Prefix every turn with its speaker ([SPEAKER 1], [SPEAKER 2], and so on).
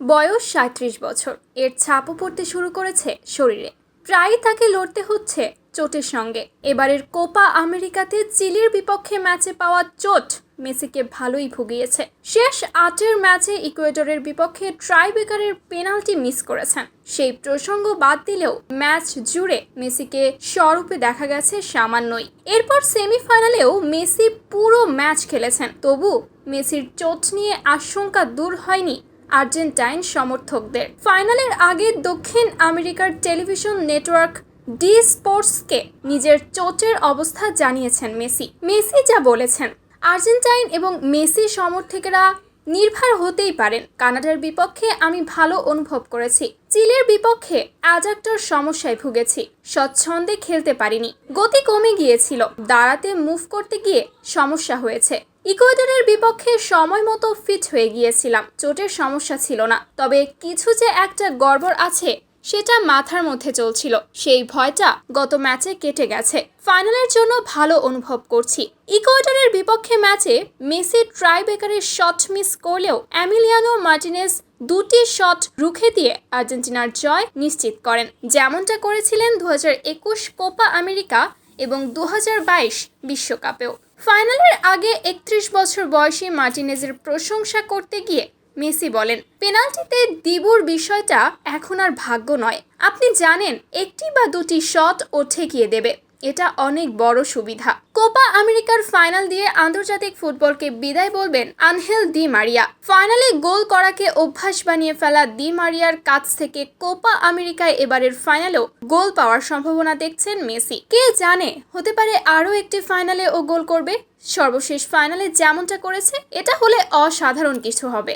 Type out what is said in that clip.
[SPEAKER 1] বয়স সাঁত্রিশ বছর। এর ছাপও পড়তে শুরু করেছে শরীরে। প্রায়ই তাকে লড়তে হচ্ছে চোটের সঙ্গে। এবারের কোপা আমেরিকাতে চিলির বিপক্ষে ম্যাচে পাওয়া চোট মেসিকে ভালোই ভুগিয়েছে। শেষ আটের ম্যাচে ইকুয়েডরের বিপক্ষে ট্রাইবেকারের পেনাল্টি মিস করেছেন। সেই প্রসঙ্গ বাদ দিলেও ম্যাচ জুড়ে মেসিকে স্বরূপে দেখা গেছে সামান্যই। এরপর সেমিফাইনালেও মেসি পুরো ম্যাচ খেলেছেন। তবু মেসির চোট নিয়ে আশঙ্কা দূর হয়নি আর্জেন্টাইন সমর্থকদের। ফাইনালের আগে দক্ষিণ আমেরিকার টেলিভিশন নেটওয়ার্ক ডি স্পোর্টসকে নিজের চোটের অবস্থা জানিয়েছেন মেসি। মেসি যা বলেছেন, আর্জেন্টাইন এবং মেসি সমর্থকেরা নির্ভর হতেই পারেন। কানাডার বিপক্ষে আমি ভালো অনুভব করেছি। চিলের বিপক্ষে আজ একটা সমস্যায় ভুগেছি। স্বচ্ছন্দে খেলতে পারিনি। গতি কমে গিয়েছিল। দাঁড়াতে মুভ করতে গিয়ে সমস্যা হয়েছে। ইকুয়েডরের বিপক্ষে সময় মতো ফিট হয়ে গিয়েছিলাম। চোটের সমস্যা ছিল না। তবে কিছু যে একটা গড়বড় আছে সেটা মাথার মধ্যে চলছিল। সেই ভয়টা গত ম্যাচে কেটে গেছে। ফাইনালের জন্য ভালো অনুভব করছি। ইকুয়েডরের বিপক্ষে ম্যাচে মেসি ট্রাইবেকারের শট মিস করলেও অ্যামিলিয়ানো মার্টিনেজ দুটি শট রুখে দিয়ে আর্জেন্টিনার জয় নিশ্চিত করেন। যেমনটা করেছিলেন দু কোপা আমেরিকা এবং দু বিশ্বকাপেও। ফাইনালের আগে একত্রিশ বছর বয়সী মার্টিনেজের প্রশংসা করতে গিয়ে মেসি বলেন, পেনাল্টিতে দিবুর বিষয়টা এখন আর ভাগ্য নয়। আপনি জানেন, একটি বা দুটি শট ও ঠেকিয়ে দেবে। এটা অনেক বড় সুবিধা। কোপা আমেরিকার ফাইনাল দিয়ে আন্তর্জাতিক ফুটবলকে বিদায় বলবেন আনহেল দি মারিয়া। ফাইনালে গোল করাকে অভ্যাস বানিয়ে ফেলা দি মারিয়ার কাছ থেকে কোপা আমেরিকায় এবারের ফাইনালেও গোল পাওয়ার সম্ভাবনা দেখছেন মেসি। কে জানে, হতে পারে আরও একটি ফাইনালে ও গোল করবে? সর্বশেষ ফাইনালে যেমনটা করেছে, এটা হলে অসাধারণ কিছু হবে।